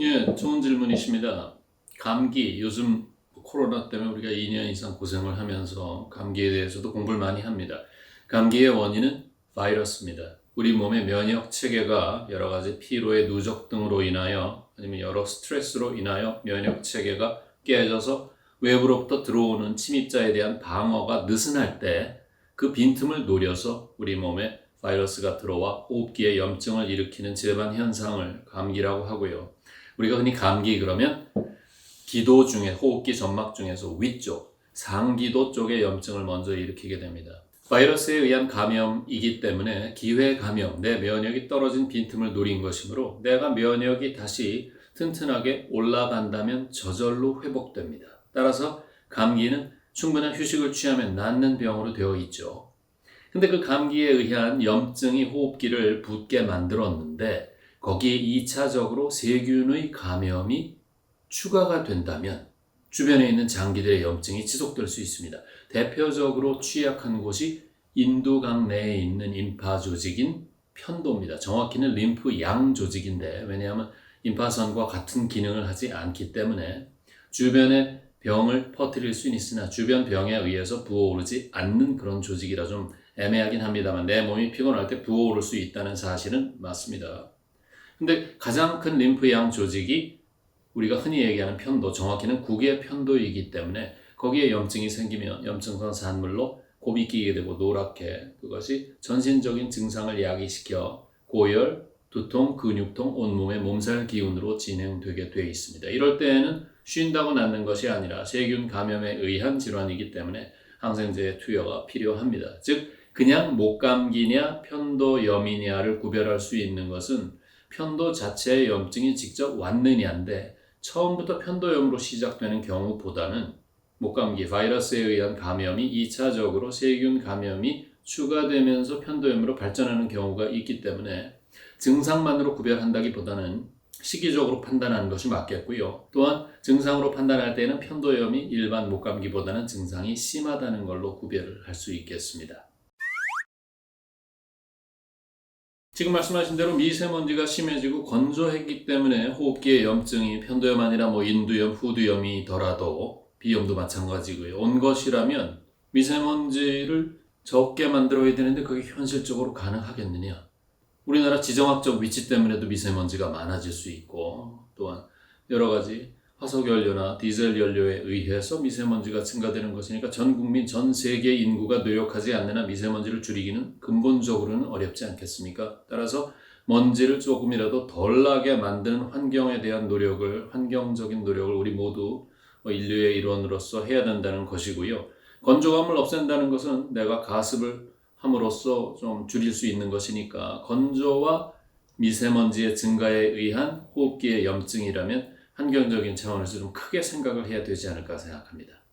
예, 좋은 질문이십니다. 감기, 요즘 코로나 때문에 우리가 2년 이상 고생을 하면서 감기에 대해서도 공부를 많이 합니다. 감기의 원인은 바이러스입니다. 우리 몸의 면역 체계가 여러 가지 피로의 누적 등으로 인하여 아니면 여러 스트레스로 인하여 면역 체계가 깨져서 외부로부터 들어오는 침입자에 대한 방어가 느슨할 때 그 빈틈을 노려서 우리 몸에 바이러스가 들어와 호흡기에 염증을 일으키는 질환 현상을 감기라고 하고요. 우리가 흔히 감기 그러면 기도 중에 호흡기 점막 중에서 위쪽 상기도 쪽에 염증을 먼저 일으키게 됩니다. 바이러스에 의한 감염이기 때문에 기회 감염, 내 면역이 떨어진 빈틈을 노린 것이므로 내가 면역이 다시 튼튼하게 올라간다면 저절로 회복됩니다. 따라서 감기는 충분한 휴식을 취하면 낫는 병으로 되어 있죠. 근데 그 감기에 의한 염증이 호흡기를 붓게 만들었는데 거기에 2차적으로 세균의 감염이 추가가 된다면 주변에 있는 장기들의 염증이 지속될 수 있습니다. 대표적으로 취약한 곳이 인두강 내에 있는 임파 조직인 편도입니다. 정확히는 림프 양 조직인데 왜냐하면 임파선과 같은 기능을 하지 않기 때문에 주변에 병을 퍼뜨릴 수는 있으나 주변 병에 의해서 부어오르지 않는 그런 조직이라 좀 애매하긴 합니다만 내 몸이 피곤할 때 부어오를 수 있다는 사실은 맞습니다. 근데 가장 큰 림프양 조직이 우리가 흔히 얘기하는 편도, 정확히는 국의 편도이기 때문에 거기에 염증이 생기면 염증성 산물로 곱이 끼게 되고 노랗게 그것이 전신적인 증상을 야기시켜 고열, 두통, 근육통, 온몸의 몸살 기운으로 진행되게 되어 있습니다. 이럴 때에는 쉰다고 낫는 것이 아니라 세균 감염에 의한 질환이기 때문에 항생제의 투여가 필요합니다. 즉 그냥 목감기냐 편도염이냐를 구별할 수 있는 것은 편도 자체의 염증이 직접 왔느냐인데 처음부터 편도염으로 시작되는 경우보다는 목감기 바이러스에 의한 감염이 2차적으로 세균 감염이 추가되면서 편도염으로 발전하는 경우가 있기 때문에 증상만으로 구별한다기보다는 시기적으로 판단하는 것이 맞겠고요. 또한 증상으로 판단할 때는 편도염이 일반 목감기보다는 증상이 심하다는 걸로 구별을 할 수 있겠습니다. 지금 말씀하신 대로 미세먼지가 심해지고 건조했기 때문에 호흡기에 염증이 편도염 아니라 뭐 인두염, 후두염이더라도 비염도 마찬가지고요. 온 것이라면 미세먼지를 적게 만들어야 되는데 그게 현실적으로 가능하겠느냐? 우리나라 지정학적 위치 때문에도 미세먼지가 많아질 수 있고 또한 여러 가지 화석 연료나 디젤 연료에 의해서 미세먼지가 증가되는 것이니까 전 국민 전 세계 인구가 않는 한 미세먼지를 줄이기는 근본적으로는 어렵지 않겠습니까? 따라서 먼지를 조금이라도 덜 나게 만드는 환경에 대한 노력을 환경적인 노력을 우리 모두 뭐 인류의 일원으로서 해야 된다는 것이고요. 건조감을 없앤다는 것은 내가 가습을 함으로써 좀 줄일 수 있는 것이니까 건조와 미세먼지의 증가에 의한 호흡기의 염증이라면 환경적인 차원에서 좀 크게 생각을 해야 되지 않을까 생각합니다.